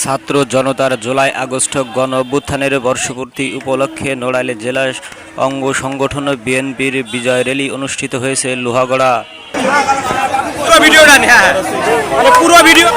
ছাত্র জনতার July August গণ অভ্যুত্থানের বর্ষপূর্তি উপলক্ষে নড়াইল জেলা অঙ্গ সংগঠন বিএনপির বিজয় র্যালি অনুষ্ঠিত হয়েছে লোহাগড়া। পুরো হ্যাঁ। মানে পুরো ভিডিও